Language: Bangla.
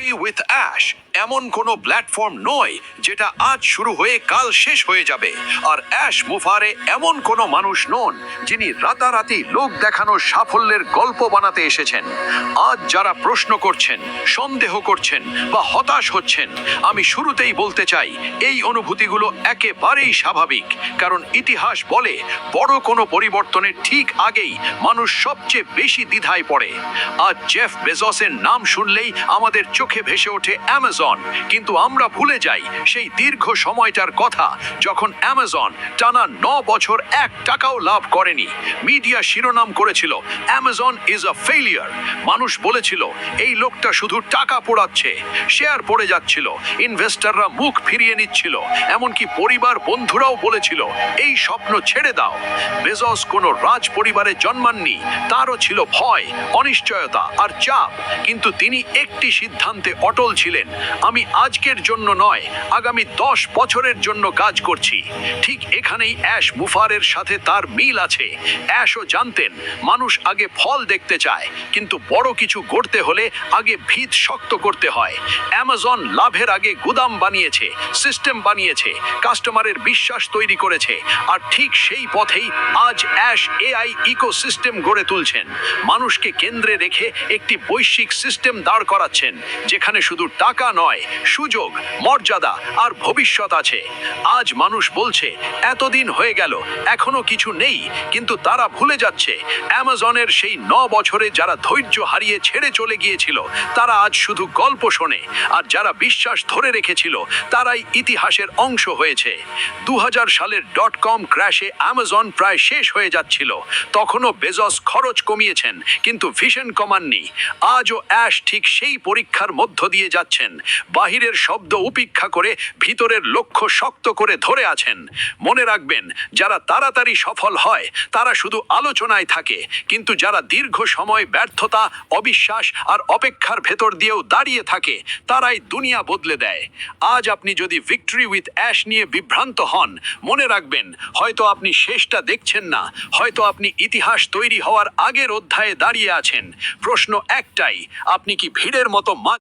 উইথ অ্যাশ এমন কোনো প্ল্যাটফর্ম নয় যেটা আজ শুরু হয়ে কাল শেষ হয়ে যাবে। আর অ্যাশ মুফারে এমন কোনো মানুষ নন যিনি রাতারাতি লোক দেখানোর সাফল্যের গল্প বানাতে এসেছেন। আজ যারা প্রশ্ন করছেন, সন্দেহ করছেন বা হতাশ হচ্ছেন, আমি শুরুতেই বলতে চাই, এই অনুভূতিগুলো একেবারেই স্বাভাবিক, কারণ ইতিহাস বলে বড় কোনো পরিবর্তনের ঠিক আগেই মানুষ সবচেয়ে বেশি দ্বিধায় পড়ে। আজ জেফ বেজসের নাম শুনলেই আমাদের চোখে ভেসে ওঠে অ্যামাজন। কিন্তু আমরা ভুলে যাই সেই দীর্ঘ সময়টার কথা, যখন অ্যামাজন টানা ন বছর এক টাকাও লাভ করেনি। মিডিয়া শিরোনাম করেছিল, অ্যামাজন ইজ আ ফেলিয়ার মানুষ বলেছিল, এই লোকটা শুধু টাকা পোড়াচ্ছে। শেয়ার পড়ে যাচ্ছিল, ইনভেস্টররা মুখ ফিরিয়ে নিচ্ছিল, এমনকি পরিবার বন্ধুরাও বলেছিল, এই স্বপ্ন ছেড়ে দাও। বেজস কোনো রাজ পরিবারে জন্মাননি, তারও ছিল ভয়, অনিশ্চয়তা আর চাপ। কিন্তু তিনি একটি সিদ্ধান্তে অটল ছিলেন। আমি আজকের জন্য নয়, আগামী দশ বছরের জন্য কাজ করছি। ঠিক এখানেই অ্যাশ মুফারের সাথে তার মিল আছে। অ্যাশও জানতেন, মানুষ আগে ফল দেখতে চায়, কিন্তু বড় কিছু গড়তে হলে আগে ভিত শক্ত করতে হয়। অ্যামাজন লাভের আগে গুদাম বানিয়েছে, সিস্টেম বানিয়েছে, কাস্টমারের বিশ্বাস তৈরি করেছে, আর ঠিক সেই পথেই আজ অ্যাশ এআই ইকোসিস্টেম গড়ে তুলছেন। মানুষকে কেন্দ্রে রেখে একটি বৈশ্বিক সিস্টেম দাঁড় করাচ্ছেন যেখানে শুধু টাকা নয়, সুযোগ, মর্যাদা আর ভবিষ্যৎ আছে। আজ মানুষ বলছে, এতদিন হয়ে গেল, এখনও কিছু নেই। কিন্তু তারা ভুলে যাচ্ছে, অ্যামাজনের সেই ন বছরে যারা ধৈর্য হারিয়ে ছেড়ে চলে গিয়েছিল, তারা আজ শুধু গল্প শোনে। আর যারা বিশ্বাস ধরে রেখেছিল, তারাই ইতিহাসের অংশ হয়েছে। দু হাজার সালের ডট কম ক্র্যাশে অ্যামাজন প্রায় শেষ হয়ে যাচ্ছিল। তখনও বেজস খরচ কমিয়েছেন, কিন্তু ভিশন কমাননি। আজও অ্যাশ ঠিক সেই পরীক্ষার মধ্য দিয়ে যাচ্ছেন। বাহিরের শব্দ উপেক্ষা করে ভিতরের লক্ষ্য শক্ত করে ধরে আছেন। মনে রাখবেন, যারা তাড়াতাড়ি সফল হয়, তারা শুধু আলোচনায় থাকে, কিন্তু যারা দীর্ঘ সময় ব্যর্থতা, অবিশ্বাস আর অপেক্ষার ভেতর দিয়েও দাঁড়িয়ে থাকে, তারাই দুনিয়া বদলে দেয়। আজ আপনি যদি ভিক্টরি উইথ অ্যাশ নিয়ে বিভ্রান্ত হন, মনে রাখবেন, হয়তো আপনি শেষটা দেখছেন না, হয়তো আপনি ইতিহাস তৈরি হওয়ার আগের অধ্যায়ে দাঁড়িয়ে আছেন। প্রশ্ন একটাই, আপনি কি ভিড়ের মতো মা